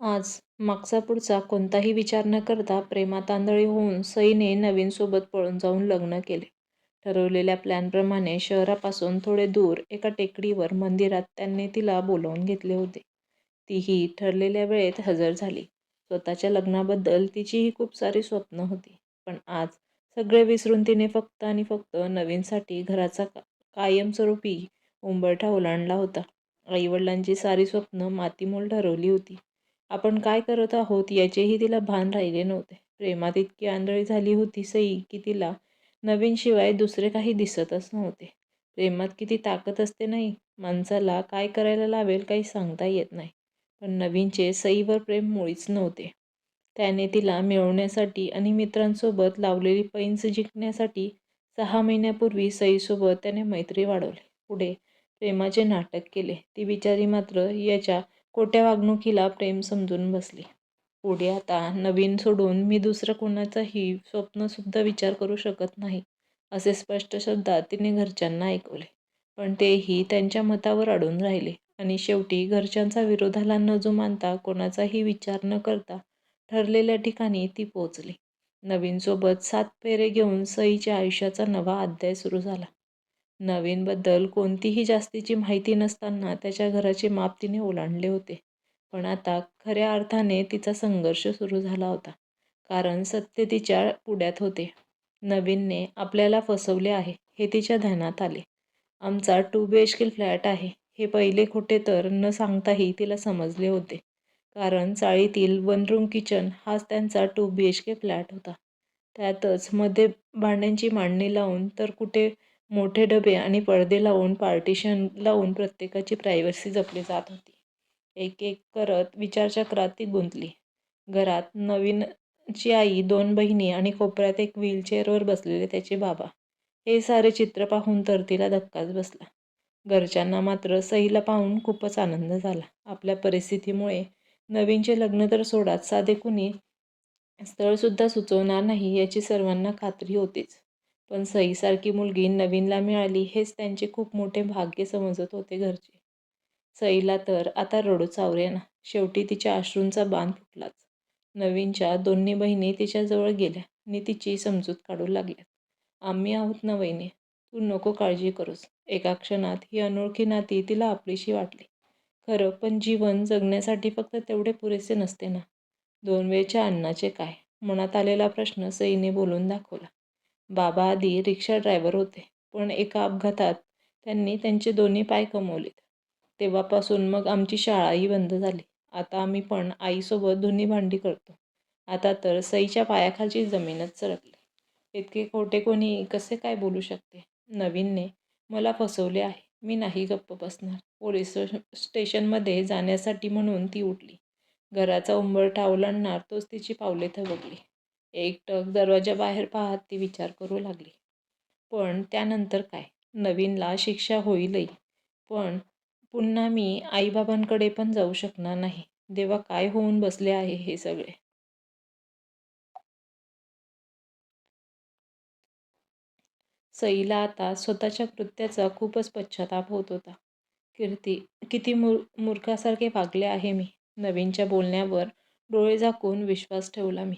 आज मागचा पुढचा कोणताही विचार न करता प्रेमातांदळी होऊन सईने नवीनसोबत पळून जाऊन लग्न केले. ठरवलेल्या प्लॅनप्रमाणे शहरापासून थोडे दूर एका टेकडीवर मंदिरात त्यांनी तिला बोलावून घेतले होते. तीही ठरलेल्या वेळेत हजर झाली. स्वतःच्या लग्नाबद्दल तिचीही खूप सारी स्वप्न होती. पण आज सगळे विसरून तिने फक्त आणि फक्त नवीनसाठी घराचा कायमस्वरूपी उंबरठा ओलांडला होता. आईवडिलांची सारी स्वप्नं मातीमोल ठरवली होती. आपण काय करत आहोत याचेही तिला भान राहिले नव्हते. प्रेमात इतकी आंधळी झाली होती सई की तिला नवीनशिवाय दुसरे काही दिसतच नव्हते. प्रेमात किती ताकद असते नाही, माणसाला काय करायला लावेल काही सांगता येत नाही. पण नवीनचे सईवर प्रेम मुळीच नव्हते. त्याने तिला मिळवण्यासाठी आणि मित्रांसोबत लावलेली पैंच जिंकण्यासाठी सहा महिन्यापूर्वी सईसोबत त्याने मैत्री वाढवली. पुढे प्रेमाचे नाटक केले. ती बिचारी मात्र याच्या खोट्या वागणुकीला प्रेम समजून बसली. पुढे आता नवीन सोडून मी दुसरं कोणाचंही स्वप्नसुद्धा विचार करू शकत नाही असे स्पष्ट शब्दात तिने घरच्यांना ऐकवले. पण तेही त्यांच्या मतावर अडून राहिले आणि शेवटी घरच्यांचा विरोधाला न जुमानता कोणाचाही विचार न करता ठरलेल्या ठिकाणी ती पोचली. नवीनसोबत सात फेरे घेऊन सईच्या आयुष्याचा नवा अध्याय सुरू झाला. नवीनबद्दल कोणतीही जास्तीची माहिती नसताना त्याच्या घराचे माप तिने ओलांडले होते. पण आता खऱ्या अर्थाने तिचा संघर्ष सुरू झाला होता. कारण सत्य तिच्या पुढ्यात होते. नवीनने आपल्याला फसवले आहे हे तिच्या ध्यानात आले. आमचा two B H K flat आहे हे पहिले खोटे तर न सांगताही तिला समजले होते. कारण चाळीतील वन रूम किचन हाच त्यांचा two B H K flat होता. त्यातच मध्ये भांड्यांची मांडणी लावून तर कुठे मोठे डबे आणि पडदे लावून पार्टिशन लावून प्रत्येकाची प्रायव्हसी जपली जात होती. एक एक करत विचारचक्रात ती गुंतली. घरात नवीनची आई, दोन बहिणी आणि कोपऱ्यात एक व्हीलचेअरवर बसलेले त्याचे बाबा. हे सारे चित्र पाहून तर तिला धक्काच बसला. घरच्यांना मात्र सईला पाहून खूपच आनंद झाला. आपल्या परिस्थितीमुळे नवीनचे लग्न तर सोडाच साधे कुणी स्थळसुद्धा सुचवणार नाही याची सर्वांना खात्री होतीच. पण सईसारखी मुलगी नवीनला मिळाली हेच त्यांचे खूप मोठे भाग्य समजत होते घरचे. सईला तर आता रडू चावरे ना शेवटी तिच्या अश्रूंचा बांध फुटलाच. नवीनच्या दोन्ही बहिणी तिच्याजवळ गेल्या आणि तिची समजूत काढू लागल्या. आम्ही आहोत ना वहिनी तू नको काळजी करूस. एका क्षणात ही अनोळखी नाती तिला आपलीशी वाटली. खरं पण जीवन जगण्यासाठी फक्त तेवढे पुरेसे नसते ना. दोन वेळच्या अन्नाचे काय? मनात आलेला प्रश्न सईने बोलून दाखवला. बाबा आधी रिक्षा ड्रायव्हर होते. पण एका अपघातात त्यांनी त्यांचे दोन्ही पाय कमवलेत तेव्हापासून मग आमची शाळाही बंद झाली. आता आम्ही पण आईसोबत धुनी भांडी करतो. आता तर सईच्या पायाखालची जमीनच सरकली. इतके खोटे कोणी कसे काय बोलू शकते? नवीनने मला फसवले आहे. मी नाही गप्प बसणार. पोलीस स्टेशनमध्ये जाण्यासाठी म्हणून ती उठली. घराचा उंबरठा ओलांडणार तोच तिची पावले थबकली. एकटक दरवाजाबाहेर पाहत ती विचार करू लागली. पण त्यानंतर काय? नवीनला शिक्षा होईलही. पण पुन्हा मी आईबाबांकडे पण जाऊ शकणार नाही. देवा काय होऊन बसले आहे हे सगळे? सईला आता स्वतःच्या कृत्याचा खूपच पश्चाताप होत होता. कीर्ती किती मूर्खासारखे वागले आहे मी. नवीनच्या बोलण्यावर डोळे झाकून विश्वास ठेवला मी.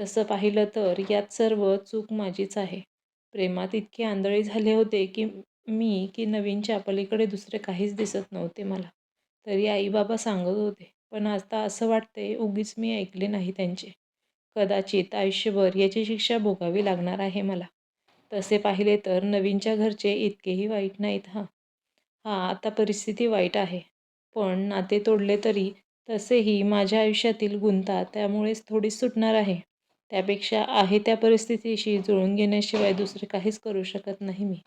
तसं पाहिलं तर यात सर्व चूक माझीच आहे. प्रेमात इतके आंधळी झाले होते की मी की नवीनच्या पलीकडे दुसरे काहीच दिसत नव्हते मला. तरी आई-बाबा सांगत होते. पण आता असं वाटतंय उगीच मी ऐकले नाही त्यांचे. कदाचित आयुष्यभर याची शिक्षा भोगावी लागणार आहे मला. तसे पाहिले तर नवीनच्या घरचे इतकेही वाईट नाहीत हां. हां आता परिस्थिती वाईट आहे. पण नाते तोडले तरी तसेही माझ्या आयुष्यातील गुंता त्यामुळेच थोडीच सुटणार आहे. त्यापेक्षा आहे त्या परिस्थितीशी जुळून घेण्याशिवाय दुसरे काहीच करू शकत नाही मी.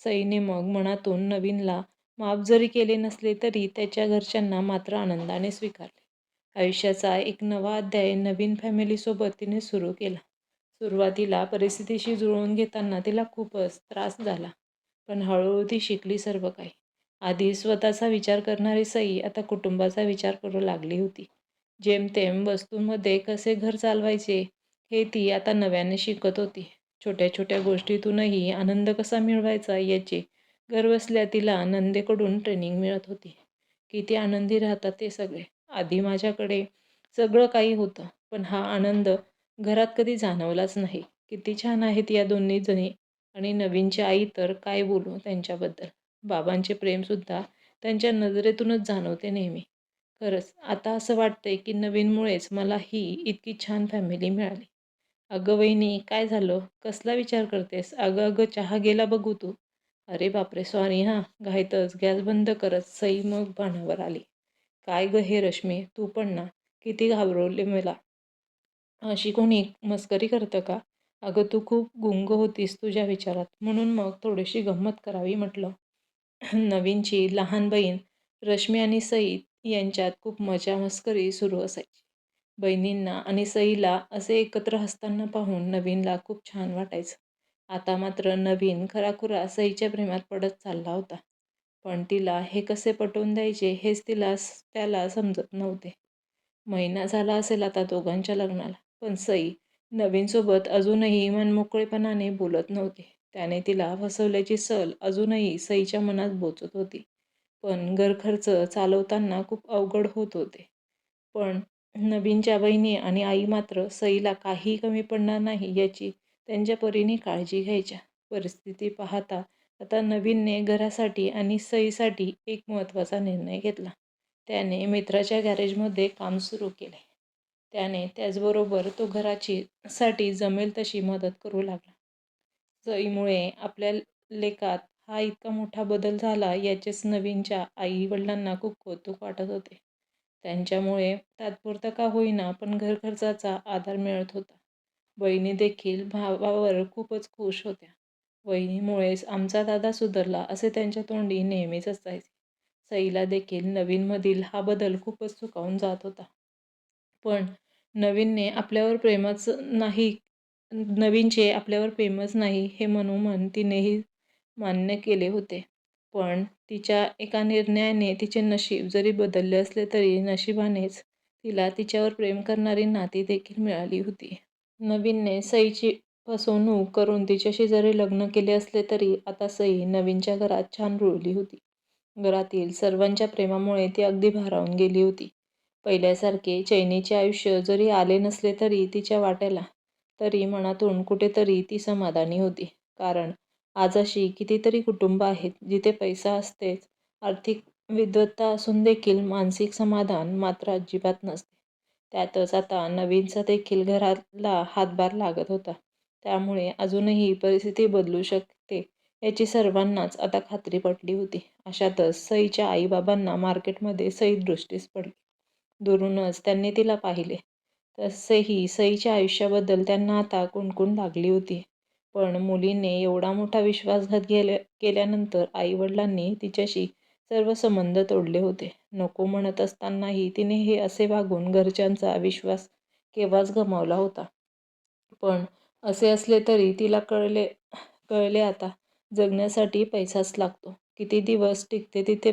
सईने मग मनातून नवीनला माफ जरी केले नसले तरी त्याच्या घरच्यांना मात्र आनंदाने स्वीकारले. आयुष्याचा एक नवा अध्याय नवीन फॅमिलीसोबत तिने सुरू केला. सुरुवातीला परिस्थितीशी जुळवून घेताना तिला खूपच त्रास झाला. पण हळूहळू ती शिकली सर्व काही. आधी स्वतःचा विचार करणारी सई आता कुटुंबाचा विचार करू लागली होती. जेमतेम वस्तूंमध्ये कसे घर चालवायचे हे ती आता नव्याने शिकत होती. छोट्या छोट्या गोष्टीतूनही आनंद कसा मिळवायचा याचे घरबसल्या तिला नंदेकडून ट्रेनिंग मिळत होती. किती आनंदी राहतात ते सगळे. आधी माझ्याकडे सगळं काही होतं पण हा आनंद घरात कधी जाणवलाच नाही किती छान आहेत या दोन्ही जणी आणि नवीनची आई तर काय बोलू त्यांच्याबद्दल बाबांचे प्रेमसुद्धा त्यांच्या नजरेतूनच जाणवते नेहमी खरंच आता असं वाटतंय की नवीनमुळेच मला ही इतकी छान फॅमिली मिळाली अगं वहिनी काय झालं? कसला विचार करतेस? अगं अगं चहा गेला बघू तू. अरे बापरे सॉरी हां. घायतच गॅस बंद करत सई मग भानावर आली. काय ग हे रश्मी? तू पण ना. किती घाबरवले मला. अशी कोणी मस्करी करतं का? अगं तू खूप गुंग होतीस तुझ्या विचारात. म्हणून मग थोडीशी गंमत करावी म्हटलं. नवीनची लहान बहीण रश्मी आणि सई यांच्यात खूप मजा मस्करी सुरू असायची. बहिणींना आणि सईला असे एकत्र हसताना पाहून नवीनला खूप छान वाटायचं. आता मात्र नवीन खराखुरा सईच्या प्रेमात पडत चालला होता. पण तिला हे कसे पटवून द्यायचे हेच तिला त्याला समजत नव्हते. महिना झाला असेल आता दोघांच्या लग्नाला पण सई नवीनसोबत अजूनही मनमोकळेपणाने बोलत नव्हते. त्याने तिला फसवल्याची सल अजूनही सईच्या मनात बोचत होती. पण घरखर्च चालवताना खूप अवघड होत होते. पण नवीनच्या बहिणी आणि आई मात्र सईला काही कमी पडणार नाही याची त्यांच्या परीने काळजी घ्यायच्या. परिस्थिती पाहता आता नवीनने घरासाठी आणि सईसाठी एक महत्त्वाचा निर्णय घेतला. त्याने मित्राच्या गॅरेजमध्ये काम सुरू केले. त्याने त्याचबरोबर तो घराची साठी जमेल तशी मदत करू लागला. सईमुळे आपल्या लेखात हा इतका मोठा बदल झाला याचेच नवीनच्या आई वडिलांना खूप कौतुक वाटत होते. त्यांच्यामुळे तात्पुरता का होईना पण घरखर्चाचा आधार मिळत होता. वहिनी देखील भावावर खूपच खुश होत्या. वहिनीमुळेच आमचा दादा सुधारला असे त्यांच्या तोंडी नेहमीच असायचे. सईला देखील नवीनमधील हा बदल खूपच चुकावून जात होता. पण नवीनने आपल्यावर प्रेमच नाही नवीनचे आपल्यावर प्रेमच नाही हे मनोमन तिनेही मान्य केले होते. पण तिच्या एका निर्णयाने तिचे नशीब जरी बदलले असले तरी नशिबानेच तिला तिच्यावर प्रेम करणारी नाती देखील मिळाली होती. नवीनने सईची फसवणूक करून तिच्याशी जरी लग्न केले असले तरी आता सई नवीनच्या घरात छान रुळली होती. घरातील सर्वांच्या प्रेमामुळे ती अगदी भारावून गेली होती. पहिल्यासारखे चैनीचे आयुष्य जरी आले नसले तरी तिच्या वाट्याला तरी मनातून कुठेतरी ती समाधानी होती. कारण आज अशी कितीतरी कुटुंब आहेत जिथे पैसा असतेच आर्थिक विद्वत्ता असून देखील मानसिक समाधान मात्र अजिबात नसते. त्यातच आता नवीनचा देखील घराला हातभार लागत होता. त्यामुळे अजूनही परिस्थिती बदलू शकते याची सर्वांनाच आता खात्री पटली होती. अशातच सईच्या आईबाबांना मार्केटमध्ये सई दृष्टीस पडली. दुरूनच त्यांनी तिला पाहिले. तसेही सईच्या आयुष्याबद्दल त्यांना आता कुणकुण लागली होती. पण मुलीने एवढा मोठा विश्वासघात गेल्या केल्यानंतर आईवडिलांनी तिच्याशी सर्व संबंध तोडले होते. नको म्हणत असतानाही तिने हे असे वागून घरच्यांचा विश्वास केव्हाच गमावला होता. पण असे असले तरी तिला कळले कळले आता जगण्यासाठी पैसाच लागतो. किती दिवस टिकते तिथे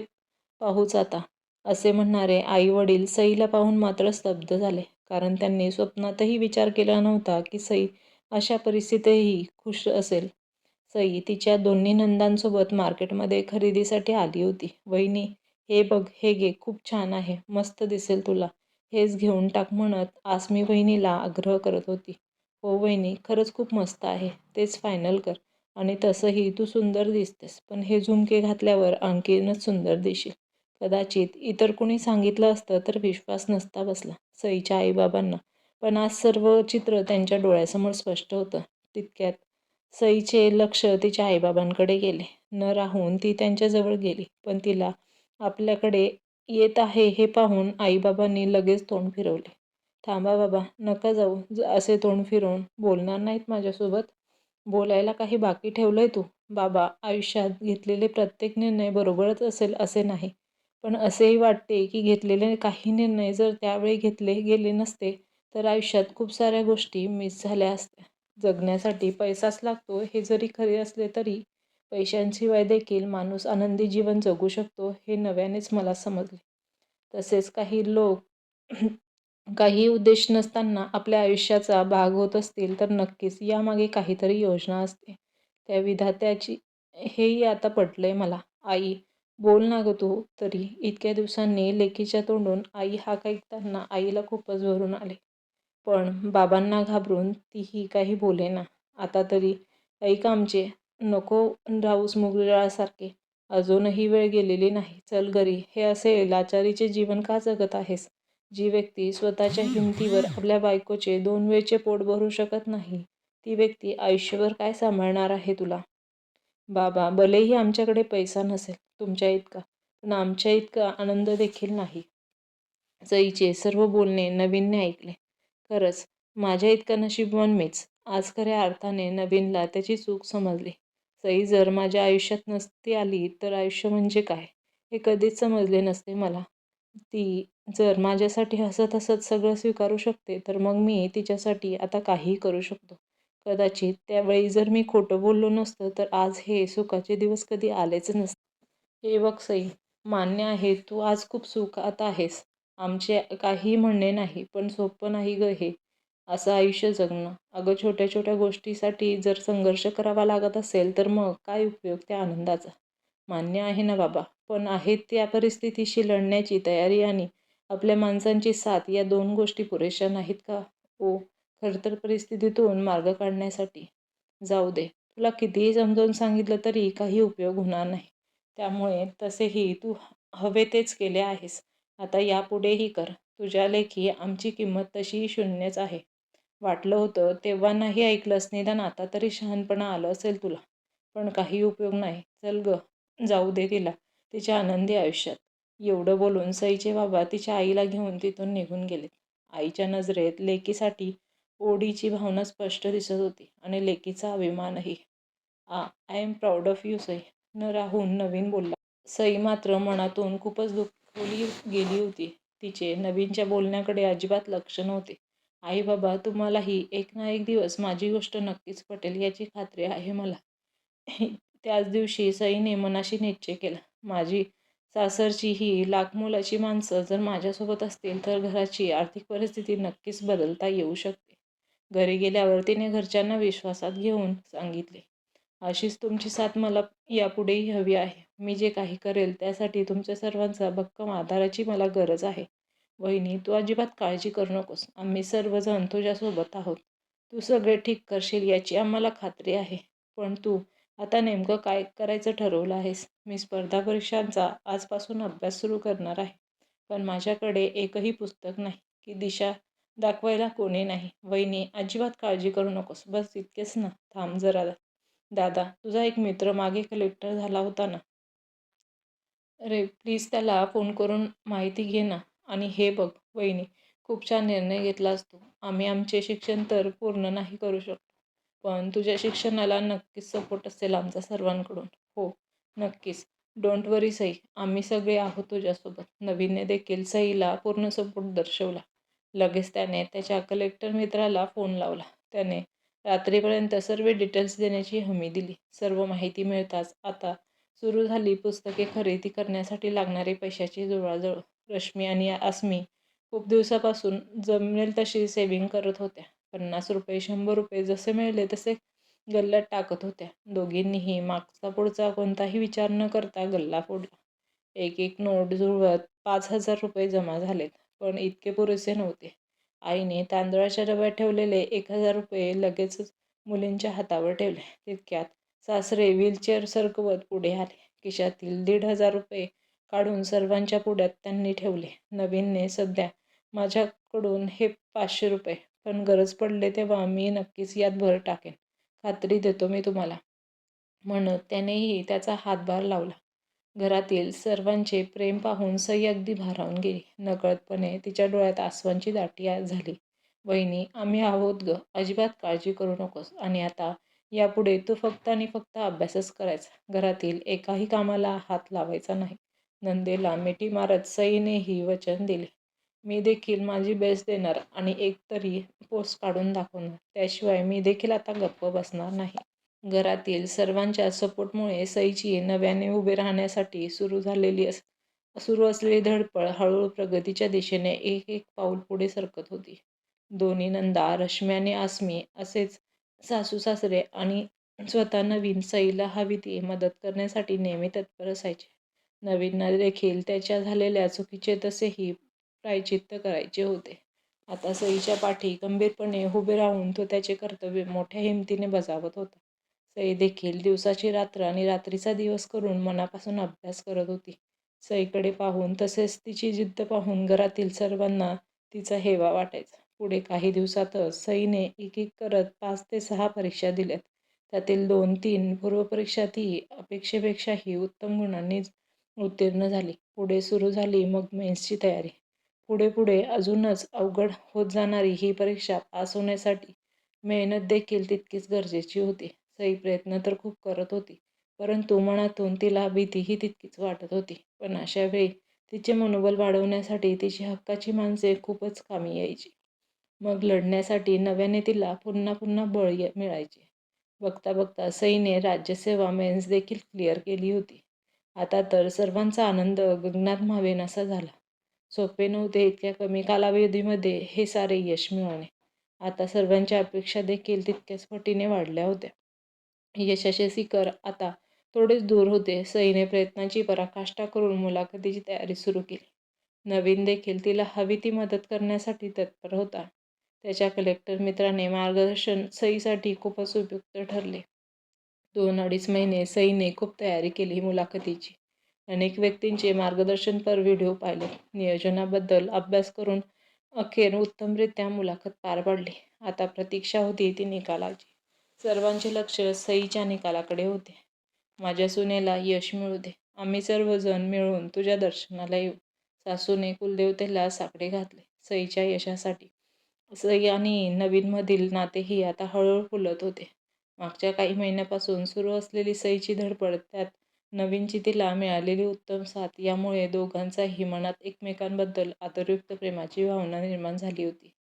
पाहूच आता. असे म्हणणारे आई वडील सईला पाहून मात्र स्तब्ध झाले. कारण त्यांनी स्वप्नातही विचार केला नव्हता की सई अशा परिस्थितीतही खुश असेल. सई तिच्या दोन्ही नंदांसोबत मार्केटमध्ये खरेदीसाठी आली होती. वहिनी हे बघ हे घे खूप छान आहे मस्त दिसेल तुला. हेच घेऊन टाक म्हणत आसमी वहिनीला आग्रह करत होती. हो वहिनी खरंच खूप मस्त आहे तेच फायनल कर. आणि तसंही तू सुंदर दिसतेस पण हे झुमके घातल्यावर आणखीनच सुंदर दिशील कदाचित इतर कुणी सांगितलं असतं तर विश्वास नसता बसला. सईच्या आईबाबांना. पण आज सर्व चित्र त्यांच्या डोळ्यासमोर स्पष्ट होतं. तितक्यात सईचे लक्ष तिच्या आईबाबांकडे गेले. न राहून ती त्यांच्याजवळ गेली. पण तिला आपल्याकडे येत आहे हे पाहून आईबाबांनी लगेच तोंड फिरवले. थांबा बाबा नका जाऊ. असे तोंड फिरवून बोलणार नाहीत माझ्यासोबत. बोलायला काही बाकी ठेवलंय तू. बाबा आयुष्यात घेतलेले प्रत्येक निर्णय बरोबरच असेल असे नाही. पण असेही वाटते की घेतलेले काही निर्णय जर त्यावेळी घेतले गेले नसते तर आयुष्यात खूप साऱ्या गोष्टी मिस झाल्या असत्या. जगण्यासाठी पैसाच लागतो हे जरी खरे असले तरी पैशांशिवाय देखील माणूस आनंदी जीवन जगू शकतो हे नव्यानेच मला समजले. तसेच काही लोक काही उद्देश नसताना आपल्या आयुष्याचा भाग होत असतील तर नक्कीच यामागे काहीतरी योजना असते. त्या विधात्याची हेही आता पटलंय मला. आई बोल ना गं तू. तरी इतक्या दिवसांनी लेकीच्या तोंडून आई हाक ऐकताना आईला खूपच भरून आले. पण बाबांना घाबरून तीही काही बोलेना. आता तरी ऐक आमचे नको राहूस मुगळासारखे अजूनही वेळ गेलेली नाही. चल घरी. हे असे लाचारीचे जीवन का जगत आहेस? जी व्यक्ती स्वतःच्या हिमतीवर आपल्या बायकोचे दोन वेळचे पोट भरू शकत नाही ती व्यक्ती आयुष्यभर काय सांभाळणार आहे तुला? बाबा भलेही आमच्याकडे पैसा नसेल तुमच्या इतका पण आमच्या इतका आनंद देखील नाही. सईचे सर्व बोलणे नवीनने ऐकले. खरंच माझ्या इतकं नशीबवान मीच. आज खऱ्या अर्थाने नवीनला त्याची चूक समजली. सई जर माझ्या आयुष्यात नसती आली तर आयुष्य म्हणजे काय? हे कधीच समजले नसते मला. ती जर माझ्यासाठी हसत हसत सगळं स्वीकारू शकते तर मग मी तिच्यासाठी आता काहीही करू शकतो. कदाचित त्यावेळी जर मी खोटं बोललो नसतं तर आज हे सुखाचे दिवस कधी आलेच नसते. हे बघ सई मान्य आहे तू आज खूप सुखात आहेस. आमचे काही म्हणणे नाही पण सोपं नाही ग हे. असं आयुष्य जगणं. अगं छोट्या छोट्या गोष्टीसाठी जर संघर्ष करावा लागत असेल तर मग काय उपयोग त्या आनंदाचा? मान्य आहे ना बाबा. पण आहेत त्या परिस्थितीशी लढण्याची तयारी आणि आपल्या माणसांची साथ या दोन गोष्टी पुरेशा नाहीत का? ओ खरतर परिस्थितीतून मार्ग काढण्यासाठी. जाऊ दे. तुला कितीही समजावून सांगितलं तरी काही उपयोग होणार नाही. त्यामुळे तसेही तू हवे तेच केले आहेस. आता यापुढेही कर. तुझ्या लेखी आमची किंमत तशी शून्यच आहे. वाटलं होतं तेव्हा नाही ऐकलंस निदान आता तरी शहाणपणा आलं असेल तुला. पण काही उपयोग नाही. चल ग. जाऊ दे तिला. तिच्या आनंदी आयुष्यात. एवढं बोलून सईचे बाबा तिच्या आईला घेऊन तिथून निघून गेले. आईच्या नजरेत लेकीसाठी ओढीची भावना स्पष्ट दिसत होती आणि लेकीचा अभिमानही. आ I am proud of you Sai. न राहून नवीन बोलला. सई मात्र मनातून खूपच दुःख मुली गेली होती. तिचे नवीनच्या बोलण्याकडे अजिबात लक्ष नव्हते. आई बाबा तुम्हालाही एक ना एक दिवस माझी गोष्ट नक्कीच पटेल याची खात्री आहे मला. त्याच दिवशी सईने मनाशी निश्चय केला. माझी सासरची ही लाखमोलाची माणसं जर माझ्यासोबत असतील तर घराची आर्थिक परिस्थिती नक्कीच बदलता येऊ शकते. घरी गेल्यावर तिने घरच्यांना विश्वासात घेऊन सांगितले अशीच तुमची साथ मला यापुढेही हवी आहे. मी जे काही करेल त्यासाठी तुमच्या सर्वांचा भक्कम आधाराची मला गरज आहे. वहिनी तू अजिबात काळजी करू नकोस. आम्ही सर्वजण तुझ्यासोबत आहोत. तू सगळे ठीक करशील याची आम्हाला खात्री आहे. पण तू आता नेमकं काय करायचं ठरवलं आहेस? मी स्पर्धा परीक्षांचा आजपासून अभ्यास सुरू करणार आहे. पण माझ्याकडे एकही पुस्तक नाही. की दिशा दाखवायला कोणी नाही. वहिनी अजिबात काळजी करू नकोस. बस इतकेच ना. थांब जरा. दादा तुझा एक मित्र मागे कलेक्टर झाला होता ना? अरे प्लीज त्याला फोन करून माहिती घे ना. आणि हे बघ वहिनी खूप छान निर्णय घेतलास तू आम्ही आमचे शिक्षण तर पूर्ण नाही करू शकतो. पण तुझ्या शिक्षणाला नक्कीच सपोर्ट असेल आमचा सर्वांकडून. हो नक्कीच. Don't worry Sai. आम्ही सगळे आहोत तुझ्यासोबत. नवीनने देखील सईला पूर्ण सपोर्ट दर्शवला. लगेच त्याने त्याच्या कलेक्टर मित्राला फोन लावला. त्याने रात्रीपर्यंत सर्व डिटेल्स देण्याची हमी दिली. सर्व माहिती मिळताच आता सुरू झाली. पुस्तके खरेदी करण्यासाठी लागणारे पैशाची जुळवाजुळव रश्मी आणि आसमी खूप दिवसापासून जमेल तशी सेविंग करत होत्या. पन्नास रुपये शंभर रुपये जसे मिळले तसे गल्ल्यात टाकत होत्या. दोघींनीही मागचा पुढचा कोणताही विचार न करता गल्ला फोडला. एक एक नोट जुळवत पाच हजार रुपये जमा झालेत पण इतके पुरेसे नव्हते. आईने तांदळाच्या डब्यात ठेवलेले एक हजार रुपये लगेचच मुलींच्या हातावर ठेवले. तितक्यात सासरे व्हीलचेअर सरकवत पुढे आले. खिशातील दीड हजार रुपये काढून सर्वांच्या पुढ्यात त्यांनी ठेवले. नवीनने सध्या माझ्याकडून हे पाचशे रुपये. पण गरज पडले तेव्हा मी नक्कीच यात भर टाकेन. खात्री देतो मी तुम्हाला. म्हणत त्यानेही त्याचा हातभार लावला. घरातील सर्वांचे प्रेम पाहून सई अगदी भारावून गेली. नकळतपणे तिच्या डोळ्यात आसवांची दाटी झाली. वहिनी आम्ही आहोत ग. अजिबात काळजी करू नकोस. आणि आता यापुढे तू फक्त आणि फक्त अभ्यासच करायचा. घरातील एकाही कामाला हात लावायचा नाही. नंदेला मिठी मारत सईनेही वचन दिले. मी देखील माझी बेस्ट देणार आणि एक तरी पोस्ट काढून दाखवणार. त्याशिवाय मी देखील आता गप्प बसणार नाही. घरातील सर्वांच्या सपोर्टमुळे सईची नव्याने उभे राहण्यासाठी सुरू झालेली अस सुरू असलेली धडपड हळूहळू प्रगतीच्या दिशेने एक एक पाऊल पुढे सरकत होती. दोन्ही नंदा रश्म्याने आसमी असेच सासू सासरे आणि स्वतः नवीन सईला हवी ती मदत करण्यासाठी नेहमी तत्पर असायचे नवीन देखील त्याच्या झालेल्या चुकीचे तसेही प्रायचित्त करायचे होते. आता सईच्या पाठी गंभीरपणे उभे राहून तो त्याचे कर्तव्य मोठ्या हिमतीने बजावत होता. सई देखील दिवसाची रात्र आणि रात्रीचा दिवस करून मनापासून अभ्यास करत होती. सईकडे पाहून तसेच तिची जिद्द पाहून घरातील सर्वांना तिचा हेवा वाटायचा. पुढे काही दिवसातच सईने एक-एक करत पाच ते सहा परीक्षा दिल्यात. त्यातील दोन तीन पूर्वपरीक्षा ती अपेक्षेपेक्षाही उत्तम गुणांनी उत्तीर्ण झाली. पुढे सुरू झाली मग मेन्सची तयारी. पुढे पुढे अजूनच अवघड होत जाणारी ही परीक्षा पास होण्यासाठी मेहनत देखील तितकीच गरजेची होती. सई प्रयत्न तर खूप करत होती, परंतु मनातून तिला भीतीही तितकीच वाटत होती. पण अशा वेळी तिचे मनोबल वाढवण्यासाठी तिची हक्काची माणसे खूपच कामी यायची. मग लढण्यासाठी नव्याने तिला पुन्हा पुन्हा बळ मिळायचे. बघता बघता सईने राज्यसेवा मेन्स देखील क्लिअर केली होती. आता तर सर्वांचा आनंद गगनात असा झाला. सोपे नव्हते इतक्या कमी कालावधीमध्ये हे सारे यश मिळवणे. आता सर्वांच्या अपेक्षा देखील तितक्याच पटीने वाढल्या होत्या. यशाचे शिखर आता थोडेच दूर होते. सईने प्रयत्नांची पराकाष्ठा करून मुलाखतीची तयारी सुरू केली. नवीन देखील तिला हवी ती मदत करण्यासाठी तत्पर होता. त्याच्या कलेक्टर मित्राने मार्गदर्शन सईसाठी खूपच उपयुक्त ठरले. दोन अडीच महिने सईने खूप तयारी केली मुलाखतीची. अनेक व्यक्तींचे मार्गदर्शनपर व्हिडिओ पाहिले. नियोजनाबद्दल अभ्यास करून अखेर उत्तमरित्या मुलाखत पार पाडली. आता प्रतीक्षा होती ती निकालाची. सर्वांचे लक्ष सईच्या निकालाकडे होते. माझ्या सुनेला यश मिळू दे. आम्ही सर्वजण मिळून तुझ्या दर्शनाला येऊ. सासूने कुलदेवतेला साकडे घातले. सईच्या यशासाठी. सई आणि नवीनमधील नातेही आता हळूहळू फुलत होते. मागच्या काही महिन्यापासून सुरू असलेली सईची धडपड त्यात नवीनची तिला मिळालेली उत्तम साथ यामुळे दोघांचाही मनात एकमेकांबद्दल आदरयुक्त प्रेमाची भावना निर्माण झाली होती.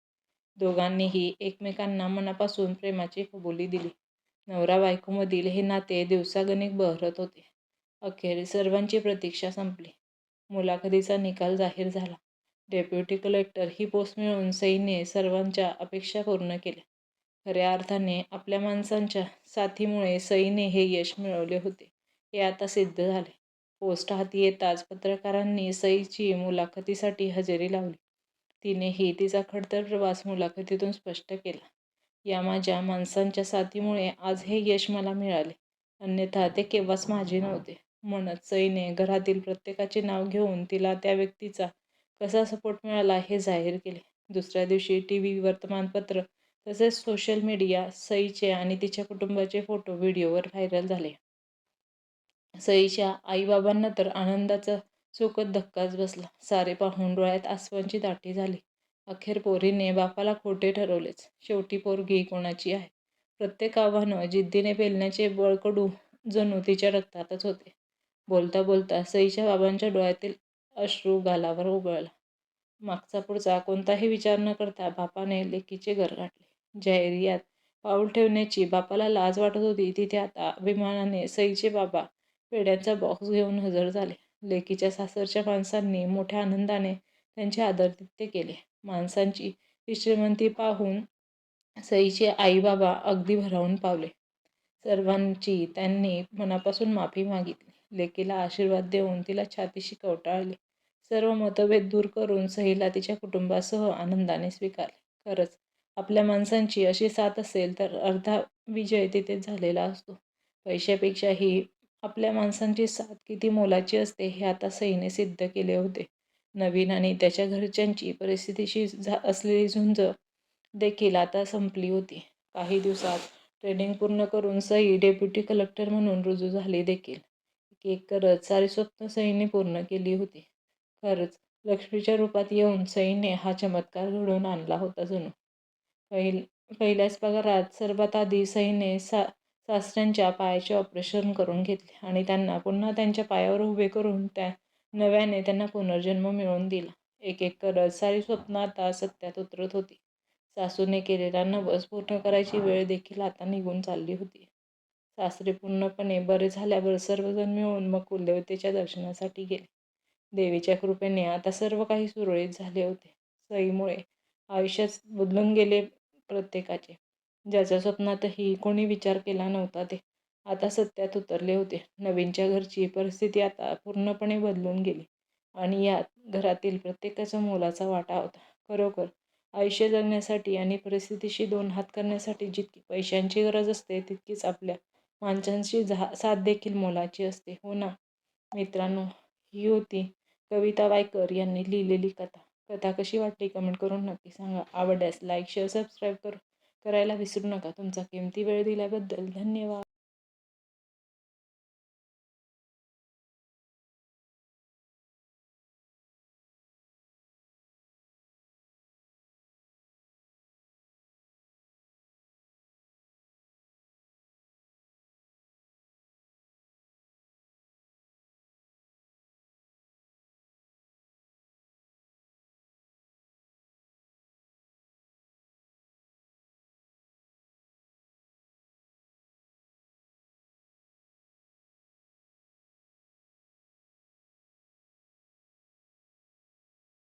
दोघांनीही एकमेकांना मनापासून प्रेमाची कबुली दिली. नवरा बायकोमधील हे नाते दिवसागणिक बहरत होते. अखेर सर्वांची प्रतीक्षा संपली. मुलाखतीचा निकाल जाहीर झाला. डेप्युटी कलेक्टर ही पोस्ट मिळवून सईने सर्वांच्या अपेक्षा पूर्ण केल्या. खऱ्या अर्थाने आपल्या माणसांच्या साथीमुळे सईने हे यश मिळवले होते हे आता सिद्ध झाले. पोस्ट हाती येताच पत्रकारांनी सईची मुलाखतीसाठी हजेरी लावली. तिनेही तिचा खडतर प्रवास मुलाखतीतून स्पष्ट केला. या माझ्या माणसांच्या साथीमुळे आज हे यश मला मिळाले. अन्यथा ते केव्हाच माझे नव्हते. म्हणत सईने घरातील प्रत्येकाचे नाव घेऊन तिला त्या व्यक्तीचा कसा सपोर्ट मिळाला हे जाहीर केले. दुसऱ्या दिवशी टी व्ही वर्तमानपत्र तसेच सोशल मीडिया सईचे आणि तिच्या कुटुंबाचे फोटो व्हिडिओवर व्हायरल झाले. सईच्या आईबाबांना तर आनंदाचा सुखद धक्काच बसला. सारे पाहून डोळ्यात आसवांची दाटी झाली. अखेर पोरीने बापाला खोटे ठरवलेच. शेवटी पोरगी कोणाची आहे? प्रत्येक आव्हानं जिद्दीने पेलण्याचे बळकडू जणू तिच्या रक्तातच होते. बोलता बोलता सईच्या बाबांच्या डोळ्यातील अश्रू गालावर उगळला. मागचा पुढचा कोणताही विचार न करता बापाने लेकीचे घर गाठले. ज्या एरियात पाऊल ठेवण्याची बापाला लाज वाटत होती तिथे आता अभिमानाने सईचे बाबा पेढ्यांचा बॉक्स घेऊन हजर झाले. लेकीच्या सासरच्या माणसांनी मोठ्या आनंदाने त्यांचे आदरतित्य केले. माणसांची ही श्रीमंती पाहून सईचे आई-बाबा अगदी भरावून पावले. सर्वांची त्यांनी मनापासून माफी मागितली. लेकीला आशीर्वाद देऊन तिला छातीशी कवटाळले. सर्व मतभेद दूर करून सहीला तिच्या कुटुंबासह आनंदाने स्वीकारले. खरंच आपल्या माणसांची अशी साथ असेल तर अर्धा विजय तिथेच झालेला असतो. पैशापेक्षाही आपल्या माणसांची साथ किती मोलाची असते हे आता सईने सिद्ध केले होते. नवीन आणि त्याच्या घरच्यांची परिस्थितीशी झा असलेली झुंज देखील आता संपली होती. काही दिवसात ट्रेनिंग पूर्ण करून सई डेप्युटी कलेक्टर म्हणून रुजू झाली देखील. एक करत सारे स्वप्न सईने पूर्ण केली होती. खरंच लक्ष्मीच्या रूपात येऊन सईने हा चमत्कार घडवून आणला होता जणू. पहिल्याच पगारात सर्वात आधी सईने सासऱ्यांच्या पायाचे ऑपरेशन करून घेतले आणि त्यांना पुन्हा त्यांच्या पायावर उभे करून त्या नव्याने त्यांना पुनर्जन्म मिळवून दिला. एक एक करत सारी स्वप्न आता सत्यात उतरत होती. सासूने केलेला नवस पूर्ण करायची वेळ देखील आता निघून चालली होती. सासरे पूर्णपणे बरे झाल्यावर सर्वजण मिळून मग कुलदेवतेच्या दर्शनासाठी गेले. देवीच्या कृपेने आता सर्व काही सुरळीत झाले होते. सईमुळे आयुष्यच बदलून गेले प्रत्येकाचे. ज्याच्या स्वप्नातही कोणी विचार केला नव्हता ते आता सत्यात उतरले होते नवीनच्या घरची परिस्थिती आता पूर्णपणे बदलून गेली आणि यात घरातील प्रत्येकाचा मोलाचा वाटा होता खरोखर आयुष्य जगण्यासाठी आणि परिस्थितीशी दोन हात करण्यासाठी जितकी पैशांची गरज असते तितकीच आपल्या माणसांशी झा साथ देखील मोलाची असते. हो ना? मित्रांनो ही होती कविता वायकर यांनी लिहिलेली कथा. कथा कशी वाटली कमेंट करून नक्की सांगा. आवडल्यास लाईक शेअर सबस्क्राईब कर करायला विसरू नका. तुमचा किमती वेळ दिल्याबद्दल धन्यवाद.